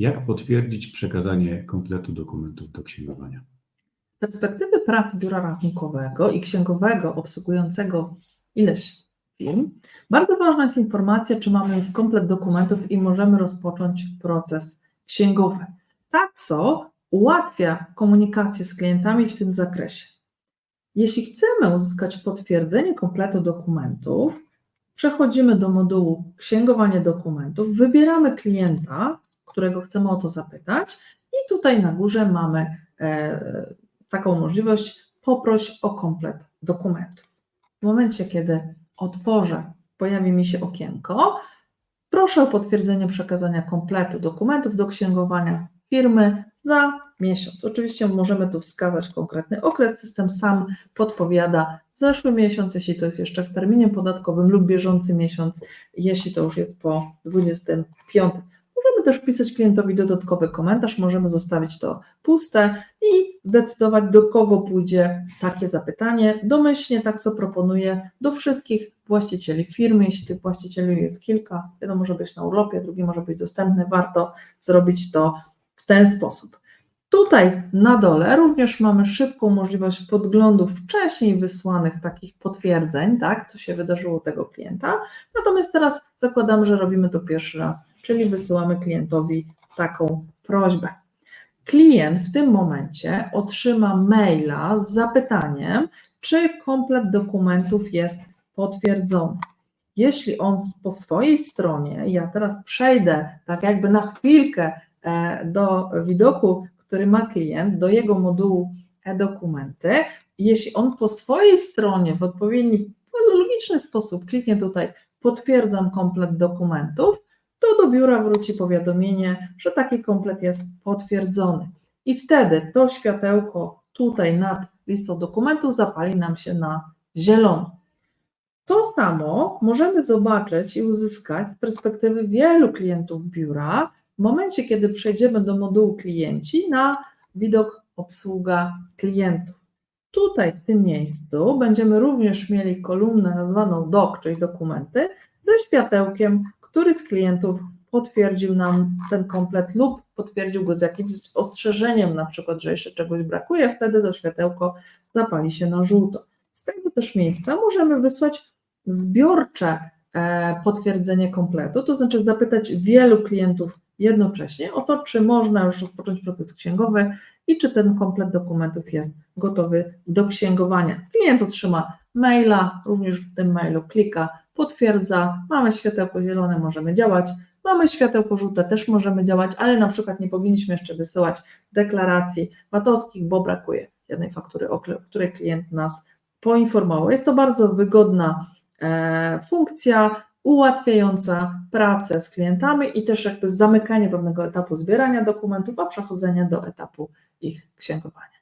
Jak potwierdzić przekazanie kompletu dokumentów do księgowania? Z perspektywy pracy biura rachunkowego i księgowego obsługującego ileś firm, bardzo ważna jest informacja, czy mamy już komplet dokumentów i możemy rozpocząć proces księgowy. Taxo ułatwia komunikację z klientami w tym zakresie. Jeśli chcemy uzyskać potwierdzenie kompletu dokumentów, przechodzimy do modułu księgowanie dokumentów, wybieramy klienta, którego chcemy o to zapytać i tutaj na górze mamy e, taką możliwość, poproś o komplet dokumentów. W momencie, kiedy otworzę, pojawi mi się okienko, proszę o potwierdzenie przekazania kompletu dokumentów do księgowania firmy za miesiąc. Oczywiście możemy tu wskazać konkretny okres, system sam podpowiada zeszły miesiąc, jeśli to jest jeszcze w terminie podatkowym lub bieżący miesiąc, jeśli to już jest po 25. Możemy też wpisać klientowi dodatkowy komentarz, możemy zostawić to puste i zdecydować, do kogo pójdzie takie zapytanie. Domyślnie tak co proponuję do wszystkich właścicieli firmy, jeśli tych właścicieli jest kilka, jeden może być na urlopie, drugi może być dostępny, warto zrobić to w ten sposób. Tutaj na dole również mamy szybką możliwość podglądu wcześniej wysłanych takich potwierdzeń, tak, co się wydarzyło tego klienta. Natomiast teraz zakładamy, że robimy to pierwszy raz, czyli wysyłamy klientowi taką prośbę. Klient w tym momencie otrzyma maila z zapytaniem, czy komplet dokumentów jest potwierdzony. Jeśli on po swojej stronie, ja teraz przejdę tak jakby na chwilkę e, do widoku, który ma klient, do jego modułu e-dokumenty, jeśli on po swojej stronie w odpowiedni, logiczny sposób kliknie tutaj potwierdzam komplet dokumentów, to do biura wróci powiadomienie, że taki komplet jest potwierdzony. I wtedy to światełko tutaj nad listą dokumentów zapali nam się na zielono. To samo możemy zobaczyć i uzyskać z perspektywy wielu klientów biura w momencie, kiedy przejdziemy do modułu klienci na widok obsługa klientów. Tutaj w tym miejscu będziemy również mieli kolumnę nazwaną DOC, czyli dokumenty, ze światełkiem, który z klientów potwierdził nam ten komplet lub potwierdził go z jakimś ostrzeżeniem, na przykład, że jeszcze czegoś brakuje, wtedy to światełko zapali się na żółto. Z tego też miejsca możemy wysłać zbiorcze e, potwierdzenie kompletu, to znaczy zapytać wielu klientów jednocześnie o to, czy można już rozpocząć proces księgowy i czy ten komplet dokumentów jest gotowy do księgowania. Klient otrzyma maila, również w tym mailu klika, potwierdza, mamy światełko zielone, możemy działać, mamy światełko żółte, też możemy działać, ale na przykład nie powinniśmy jeszcze wysyłać deklaracji VAT-owskich, bo brakuje jednej faktury, o której klient nas poinformował. Jest to bardzo wygodna e, funkcja, ułatwiająca pracę z klientami i też jakby zamykanie pewnego etapu zbierania dokumentów, a przechodzenia do etapu ich księgowania.